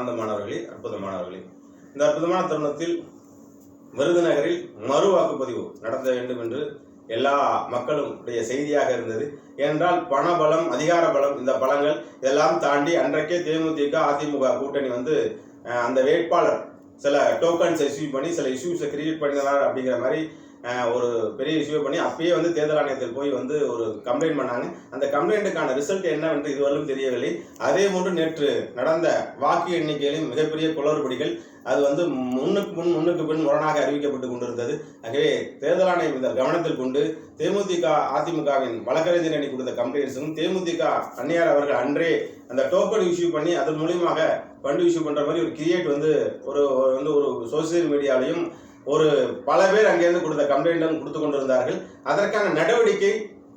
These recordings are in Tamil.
ஆனந்தமானவர்களே அற்புதமானவர்களே. இந்த அற்புதமான தருணத்தில் விருதுநகரில் மறு வாக்குப்பதிவு நடத்த வேண்டும் என்று எல்லா மக்களும் உடைய செய்தியாக இருந்தது. ஏனென்றால் பண பலம் அதிகார பலம் இந்த பலங்கள் இதெல்லாம் தாண்டி அன்றைக்கே தேமுதிக அதிமுக கூட்டணி வந்து அந்த வேட்பாளர் சில டோக்கன்ஸ் இஷ்யூ பண்ணி சில இஷ்யூஸை கிரியேட் பண்ணினார் அப்படிங்கிற மாதிரி ஒரு பெரிய இஷ்யூ பண்ணி அப்பயே வந்து தேர்தல் ஆணையத்தில் போய் வந்து ஒரு கம்ப்ளைண்ட் பண்ணாங்க. அந்த கம்ப்ளைண்ட்டுக்கான ரிசல்ட் என்னவென்று இதுவரையும் தெரியவில்லை. அதே போன்று நேற்று நடந்த வாக்கு எண்ணிக்கையிலும் மிகப்பெரிய குளறுபடிகள் அது வந்து முன்னுக்கு முன் முன்னுக்கு பின் முரணாக அறிவிக்கப்பட்டு கொண்டிருந்தது. ஆகவே தேர்தல் ஆணையம் இந்த கவனத்தில் கொண்டு தேமுதிக அதிமுகவின் வழக்கறிஞர் அணி கொடுத்த கம்ப்ளைண்ட்ஸும் தேமுதிக அன்னியார் அவர்கள் அன்றே அந்த டோக்கன் இஷ்யூ பண்ணி அதன் மூலியமாக ஃபண்டு இஷ்யூ பண்ற மாதிரி ஒரு கிரியேட் வந்து ஒரு ஒரு வந்து ஒரு சோசியல் மீடியாலையும் ஒரு பல பேர் அங்கேருந்து கொடுத்த கம்ப்ளைண்ட்டும் கொடுத்து கொண்டிருந்தார்கள். அதற்கான நடவடிக்கை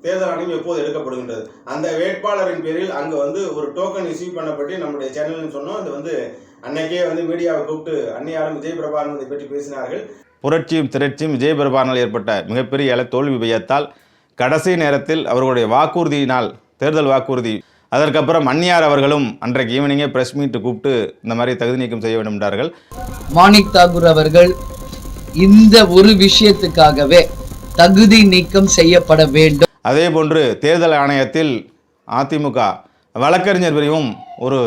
தேர்தல் ஆணையம் எப்போது எடுக்கப்படுகின்றது? அந்த வேட்பாளரின் பேரில் அங்கே வந்து ஒரு டோக்கன் இஷ்யூ பண்ணப்பட்டு நம்முடைய சேனல்னு சொன்னோம். அது வந்து அன்னைக்கே வந்து மீடியாவை கூப்பிட்டு அன்னியாரும் விஜய் பிரபாகரன் இதை பற்றி பேசினார்கள். புரட்சியும் திரட்சியும் விஜய் பிரபானால் ஏற்பட்ட மிகப்பெரிய அள தோல்வி பயத்தால் கடைசி நேரத்தில் அவர்களுடைய வாக்குறுதியினால் தேர்தல் வாக்குறுதி அதற்கப்புறம் அந்நியார் அவர்களும் அன்றைக்கு ஈவினிங்கே ப்ரெஸ் மீட் கூப்பிட்டு இந்த மாதிரி தகுதி நீக்கம் செய்ய வேண்டும் என்றார்கள் மாணிக் தாகூர் அவர்கள் இந்த ஒரு விஷயத்துக்காகவே தகுதி நீக்கம் செய்யப்பட வேண்டும். அதே போன்று தேர்தல் ஆணையத்தில் அதிமுக வழக்கறிஞர் பிரிவும் ஒரு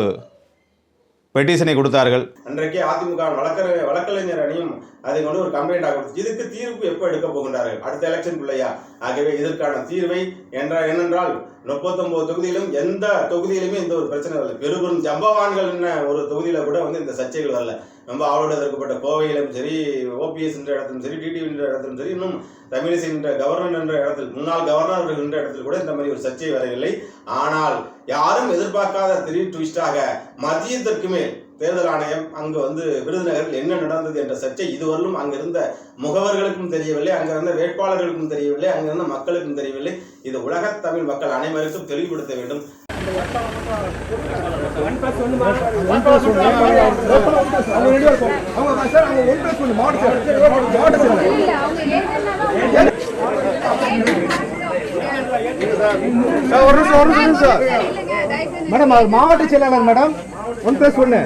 பெட்டிஷனை கொடுத்தார்கள். அன்றைக்கே அதிமுக வழக்கற வழக்கறிஞர் அணியும் அதை கொண்டு ஒரு கம்ப்ளைண்டாக கொடுத்து இதுக்கு தீர்ப்பு எப்போ எடுக்க போகின்றார்கள்? அடுத்த எலெக்ஷன் பிள்ளையா? ஆகவே இதற்கான தீர்வை என்றால் என்னென்றால் முப்பத்தொன்பது தொகுதியிலும் எந்த தொகுதியிலுமே இந்த ஒரு பிரச்சனை வரல. பெருபெரும் ஜம்பவான்கள் என்ன ஒரு தொகுதியில கூட வந்து இந்த சர்ச்சைகள் வரல. ரொம்ப ஆளோடு எதிர்க்கப்பட்ட கோவையிலும் சரி ஓபிஎஸ் என்ற இடத்திலும் சரி டிடி என்ற இடத்திலும் சரி இன்னும் தமிழிசை என்ற கவர்னர் என்ற இடத்தில் முன்னாள் கவர்னர் என்ற இடத்தில் கூட இந்த மாதிரி ஒரு சர்ச்சை வரவில்லை. ஆனால் எதிர்பார்க்காத திடீர் ட்விஸ்டாக மதியத்திற்கு மேல் தேர்தல் ஆணையம் அங்கு வந்து விருதுநகரில் என்ன நடந்தது என்ற சர்ச்சை இதுவரையிலும் அங்கிருந்த முகவர்களுக்கும் தெரியவில்லை அங்கிருந்த வேட்பாளர்களுக்கும் தெரியவில்லை அங்கிருந்த மக்களுக்கும் தெரியவில்லை இது உலகத் தமிழ் மக்கள் அனைவருக்கும் தெளிவுபடுத்த வேண்டும் ஒரு நிமிஷம் ஒரு நிமிஷம் சார் மேடம் அவர் மாவட்ட செயலாளர் மேடம். ஒன் பிளஸ் ஒன்னு.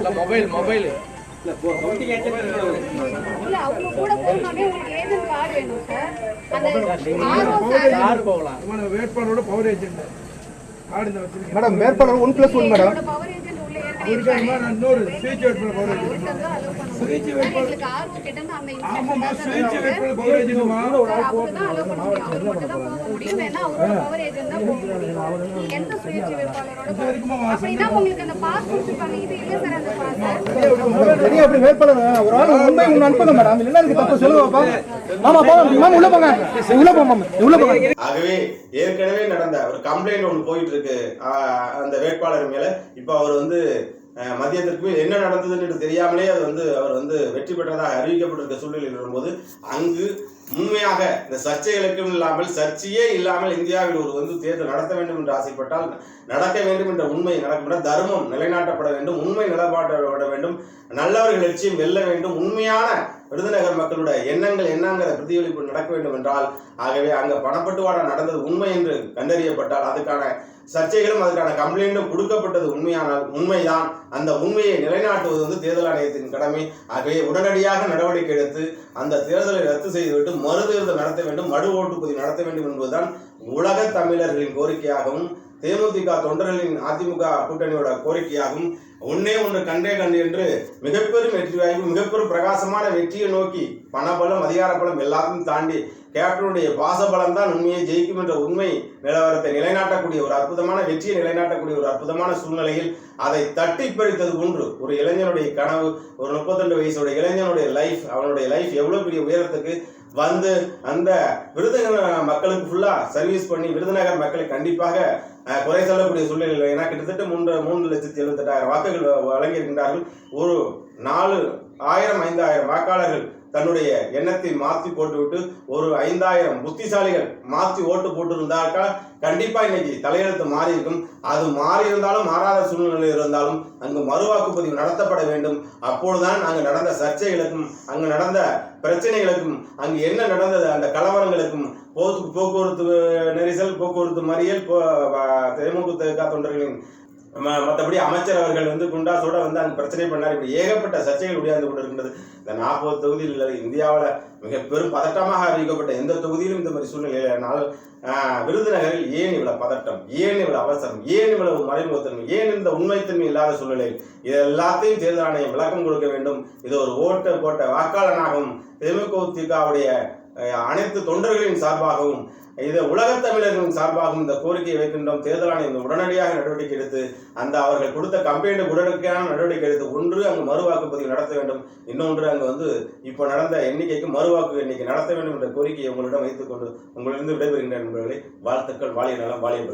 இல்ல அவங்க கூட போகணும்னே உங்களுக்கு ஏஜென்ட் கார்டு வேணும் சார் அந்த ஆர்ஓ சார் வேட்பாளரோட பவர் ஏஜென்ட் கார்டு இந்த வச்சிருக்கேன். மேடம் வேட்பாளர் ஒன் பிளஸ் ஒன் மேடம். உள்ள ஏற்கனவே. நான் இன்னொரு வேட்பாளர் ஆமாம்மா வேட்பாளர் அப்படி வேட்பாளர் ஒரு ஆள் உண்மை ஒன்று அனுப்புங்க மேடம். இல்லைன்னா தப்பு மாமா போங்க மாமா உள்ள போங்க. உள்ள போங்க மாமா. உள்ள போங்க ஆகவே நடந்த ஒரு கம்ப்ளைண்ட் ஒன்று போயிட்டு இருக்கு. ஆஹ் அந்த வேட்பாளர் மேல. இப்போ அவர் வந்து மதியத்திற்கு என்ன நடந்ததுன்னு தெரியாமலே அது வந்து அவர் வந்து வெற்றி பெற்றதாக அறிவிக்கப்பட்டிருக்க சூழ்நிலையில் வரும்போது அங்கு உண்மையாக இந்த சர்ச்சைகளுக்கும் இல்லாமல் சர்ச்சையே இல்லாமல் இந்தியாவில் ஒரு வந்து தேர்தல் நடத்த வேண்டும் என்று ஆசைப்பட்டால் நடக்க வேண்டும் என்ற உண்மை நடக்கின்ற தர்மம் நிலைநாட்டப்பட வேண்டும் உண்மை நிலப்பாட்டப்பட வேண்டும் நல்லவர்கள் லட்சியம் வெல்ல வேண்டும் உண்மையான விருதுநகர் மக்களுடைய எண்ணங்கள் என்னங்கிற பிரதிபலிப்பு நடக்க வேண்டும் என்றால் ஆகவே அங்கு பணப்பட்டுவாடா நடந்தது உண்மை என்று கண்டறியப்பட்டால் அதுக்கான சர்ச்சைகளும் அதுக்கான கம்ப்ளைண்ட்டும் கொடுக்கப்பட்டது உண்மையானால் உண்மைதான். அந்த உண்மையை நிலைநாட்டுவது வந்து தேர்தல் ஆணையத்தின் கடமை. ஆகவே உடனடியாக நடவடிக்கை எடுத்து அந்த தேர்தலை ரத்து செய்துவிட்டு மறு தேர்தல் நடத்த வேண்டும் மறு ஓட்டுப்பதிவு நடத்த வேண்டும் என்பதுதான் உலக தமிழர்களின் கோரிக்கையாகவும் தேமுதிக தொண்டர்களின் அதிமுக கூட்டணியோட கோரிக்கையாகவும் ஒன்னே ஒன்று கண்டே கண்டு என்று மிகப்பெரும் வெற்றி வாய்ப்பு மிகப்பெரும் பிரகாசமான வெற்றியை நோக்கி பணபலம் அதிகார பலம் எல்லாத்தையும் தாண்டி கேப்டனுடைய பாசபலம் தான் உண்மையை ஜெயிக்கும் என்ற உண்மை நிலவரத்தை நிலைநாட்டக்கூடிய ஒரு அற்புதமான வெற்றியை நிலைநாட்டக்கூடிய ஒரு அற்புதமான சூழ்நிலையில் அதை தட்டி பறித்தது ஒன்று ஒரு இளைஞனுடைய கனவு ஒரு முப்பத்தெண்டு வயசுடைய இளைஞனுடைய லைஃப் அவனுடைய லைஃப் எவ்வளோ பெரிய உயரத்துக்கு வந்து அந்த விருதுநகர் மக்களுக்கு ஃபுல்லாக சர்வீஸ் பண்ணி விருதுநகர் மக்களை கண்டிப்பாக குறை சொல்லக்கூடிய சூழ்நிலை ஏன்னா கிட்டத்தட்ட மூன்று மூன்று லட்சத்தி எழுபத்தெட்டாயிரம் வாக்குகள் வழங்கியிருக்கின்றார்கள். ஒரு நாலு ஆயிரம் ஐந்தாயிரம் வாக்காளர்கள் தன்னுடைய எண்ணத்தை மாற்றி போட்டுவிட்டு ஒரு ஐந்தாயிரம் புத்திசாலிகள் மாற்றி ஓட்டு போட்டிருந்தார்கள் கண்டிப்பா இன்னைக்கு தலையெழுத்து மாறி இருக்கும் அது மாறி இருந்தாலும் மாறாத சூழ்நிலை இருந்தாலும் அங்கு மறு வாக்குப்பதிவு நடத்தப்பட வேண்டும். அப்பொழுதுதான் அங்கு நடந்த சர்ச்சைகளுக்கும் அங்கு நடந்த பிரச்சனைகளுக்கும் அங்கு என்ன நடந்தது அந்த கலவரங்களுக்கும் போக்கு போக்குவரத்து நெரிசல் போக்குவரத்து மறியல் போ- தேமுதிக தொண்டர்களின் மற்றபடி அமைச்சர் அவர்கள் வந்து குண்டாசோட வந்து அங்கே பிரச்சனை பண்ணார். இப்படி ஏகப்பட்ட சர்ச்சைகள் உடையாந்து கொண்டு இருக்கின்றது இந்த நாற்பது தொகுதியில் இல்லை இந்தியாவில் மிக பெரும் பதட்டமாக அறிவிக்கப்பட்ட எந்த தொகுதியிலும் இந்த மாதிரி சூழ்நிலையினால் விருதுநகரில் ஏன் இவ்வளவு பதட்டம்? ஏன் இவ்வளவு அவசரம்? ஏன் இவ்வளவு மறைமுகத்தன்மை? ஏன் இந்த உண்மைத்தன்மை இல்லாத சூழ்நிலை இது எல்லாத்தையும் தேர்தல் ஆணையம் விளக்கம் கொடுக்க வேண்டும். இது ஒரு ஓட்டு போட்ட வாக்காளனாகவும் தேமுதிகவுடைய அனைத்து தொண்டர்களின் சார்பாகவும் இது உலகத் தமிழர்களின் சார்பாகவும் இந்த கோரிக்கையை வைக்கின்றோம். தேர்தல் ஆணையம் உடனடியாக நடவடிக்கை எடுத்து அந்த அவர்கள் கொடுத்த கம்பெனி உடனடியான நடவடிக்கை எடுத்து ஒன்று அங்கு மறுவாக்குப்பதிவு நடத்த வேண்டும். இன்னொன்று அங்கு வந்து இப்போ நடந்த எண்ணிக்கைக்கு மறுவாக்கு எண்ணிக்கை நடத்த வேண்டும் என்ற கோரிக்கையை உங்களிடம் வைத்துக் கொண்டு உங்களிடம் விடைபெறுகின்ற நண்பர்களை. வாழ்த்துக்கள். வாழிய நலம். வாழிய